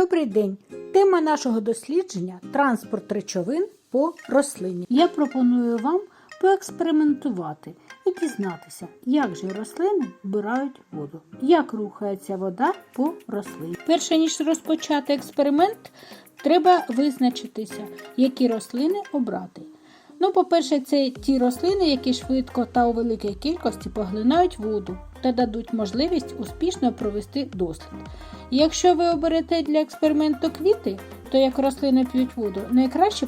Добрий день! Тема нашого дослідження транспорт речовин по рослині. Я пропоную вам поекспериментувати і дізнатися, як же рослини вбирають воду, як рухається вода по рослині. Перше ніж розпочати експеримент, треба визначитися, які рослини обрати. Ну, по-перше, це ті рослини, які швидко та у великій кількості поглинають воду та дадуть можливість успішно провести дослід. Якщо ви оберете для експерименту квіти, то як рослини п'ють воду, найкраще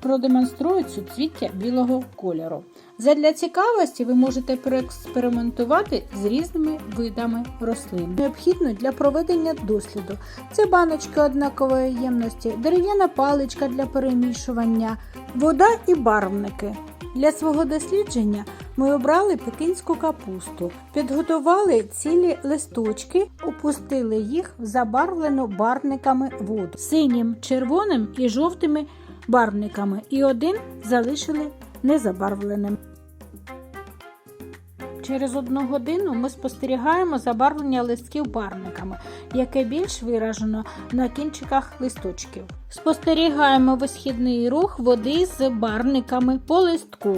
продемонструють суцвіття білого кольору. Задля цікавості ви можете проекспериментувати з різними видами рослин. Необхідно для проведення досліду. Це баночки однакової ємності, дерев'яна паличка для перемішування, вода і барвники. Для свого дослідження ми обрали пекінську капусту, підготували цілі листочки, опустили їх в забарвлену барвниками воду синім, червоним і жовтими барвниками, і один залишили незабарвленим. Через одну годину ми спостерігаємо забарвлення листків барвниками, яке більш виражено на кінчиках листочків. Спостерігаємо висхідний рух води з барвниками по листку.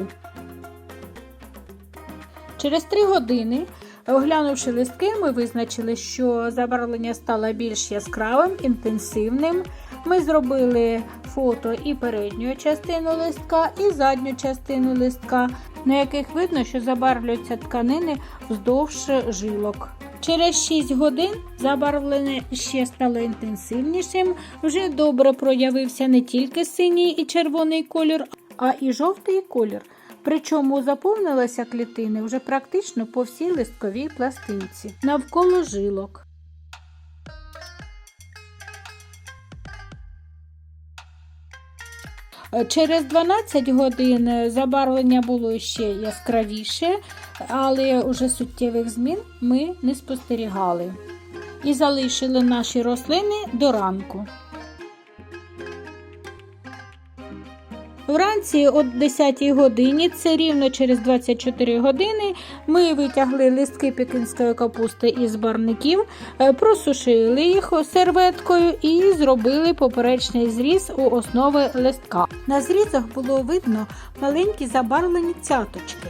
Через 3 години, оглянувши листки, ми визначили, що забарвлення стало більш яскравим, інтенсивним. Ми зробили фото і передньої частини листка, і задню частину листка, на яких видно, що забарвлюються тканини вздовж жилок. Через 6 годин забарвлення ще стало інтенсивнішим. Вже добре проявився не тільки синій і червоний колір, а і жовтий колір. Причому заповнилися клітини вже практично по всій листковій пластинці навколо жилок. Через 12 годин забарвлення було ще яскравіше, але уже суттєвих змін ми не спостерігали і залишили наші рослини до ранку. Вранці о 10 годині, це рівно через 24 години, ми витягли листки пекінської капусти із барників, е, просушили їх серветкою і зробили поперечний зріз у основи листка. На зрізах було видно маленькі забарвлені цяточки.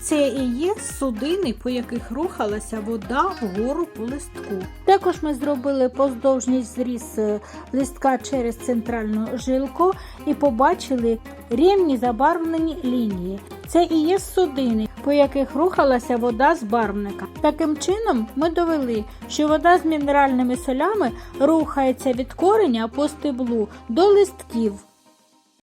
Це і є судини, по яких рухалася вода вгору по листку. Також ми зробили поздовжній зріз е, листка через центральну жилку і побачили рівні забарвлені лінії. Це і є судини, по яких рухалася вода з барвника. Таким чином, ми довели, що вода з мінеральними солями рухається від кореня по стеблу до листків.